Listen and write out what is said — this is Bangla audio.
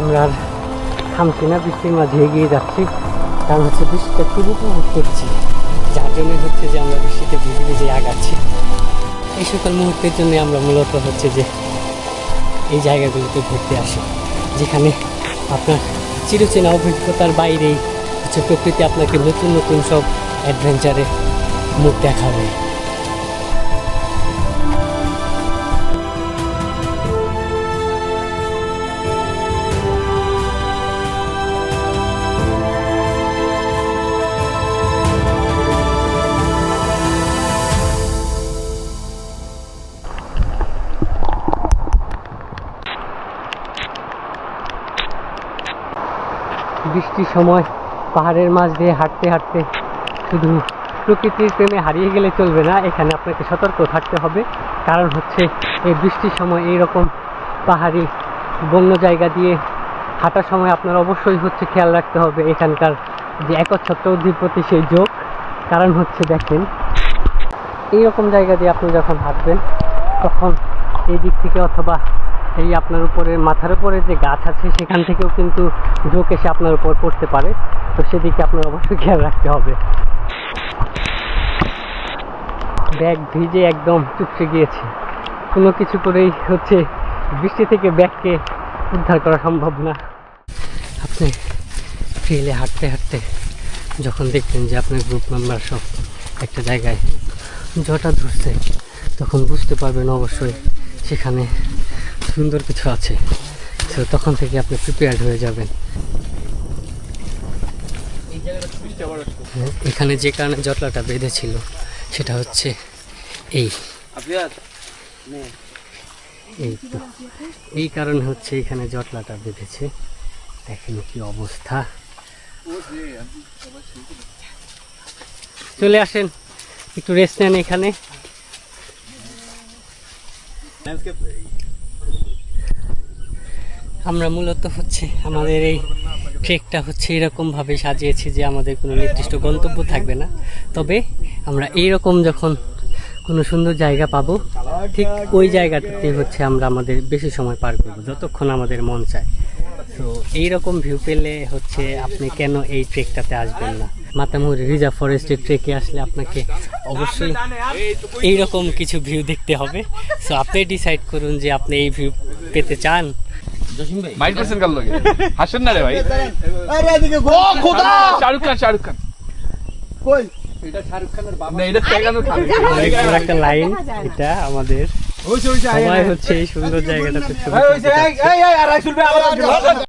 আমরা আর থামছি না বৃষ্টির মাঝে এগিয়ে যাচ্ছি। কারণ হচ্ছে বৃষ্টিটা খুব উপভোগ করছি যার জন্য হচ্ছে যে আমরা বৃষ্টিতে ভিজে ভিজে আগাচ্ছি। এই সকল মুহূর্তের জন্য আমরা মূলত হচ্ছে যে এই জায়গাগুলোতে ঘুরতে আসি। যেখানে আপনার চিরচেনা অভিজ্ঞতার বাইরেই হচ্ছে প্রকৃতি আপনাকে নতুন নতুন সব অ্যাডভেঞ্চারে মুখ দেখাবে। বৃষ্টির সময় পাহাড়ের মাঝ দিয়ে হাঁটতে হাঁটতে শুধু প্রকৃতির প্রেমে হারিয়ে গেলে চলবে না, এখানে আপনাকে সতর্ক থাকতে হবে। কারণ হচ্ছে এই বৃষ্টির সময় এই রকম পাহাড়ি বন্য জায়গা দিয়ে হাঁটার সময় আপনার অবশ্যই হচ্ছে খেয়াল রাখতে হবে এখানকার যে একচ্ছত্র অধিপতি সেই যোগ। কারণ হচ্ছে দেখেন, এইরকম জায়গা দিয়ে আপনি যখন হাঁটবেন, তখন এই দিক থেকে অথবা এই আপনার উপরে, মাথার উপরে যে গাছ আছে, সেখান থেকেও কিন্তু ঝোঁক এসে আপনার উপর পড়তে পারে। তো সেদিকে আপনার অবশ্যই খেয়াল রাখতে হবে। ব্যাগ ভিজে একদম চুপসে গিয়েছে। কোনো কিছু করেই হচ্ছে বৃষ্টি থেকে ব্যাগকে উদ্ধার করা সম্ভব না। আপনি ফিলে হাঁটতে হাঁটতে যখন দেখবেন যে আপনার গ্রুপ মেম্বার সব একটা জায়গায় জটা ধরছে তখন বুঝতে পারবেন অবশ্যই সেখানে সুন্দর কিছু আছে। তো তখন থেকে আপনি প্রিপেয়ার্ড হয়ে যাবেন। এখানে যে কারণে জটলাটা বেঁধেছিল সেটা হচ্ছে এই। এই তো। এই কারণে হচ্ছে এখানে জটলাটা বেঁধেছে। দেখেন কি অবস্থা। চলে আসেন একটু রেস্ট নেন এখানে। আমরা মূলত হচ্ছে আমাদের এই ট্রেকটা হচ্ছে এরকমভাবে সাজিয়েছি যে আমাদের কোনো নির্দিষ্ট গন্তব্য থাকবে না। তবে আমরা এইরকম যখন কোনো সুন্দর জায়গা পাবো, ঠিক ওই জায়গাটাতে হচ্ছে আমরা আমাদের বেশি সময় পার করব, যতক্ষণ আমাদের মন চায়। তো এইরকম ভিউ পেলে হচ্ছে আপনি কেন এই ট্রেকটাতে আসবেন না? মাতামুহুরি রিজার্ভ ফরেস্টের ট্রেকে আসলে আপনাকে অবশ্যই এইরকম কিছু ভিউ দেখতে হবে। সো আপনি ডিসাইড করুন যে আপনি এই ভিউ পেতে চান মাইন্ড করছেন কার লগে? হাসেন না রে ভাই। ও খোদা! শাহরুখ খান শাহরুখ খান। কই? এটা শাহরুখ খানের বাবা। না এটা তেগানোর খান। একটা লাইন এটা আমাদের ওইছে হচ্ছে এই সুন্দর জায়গাটাতে ছবি এই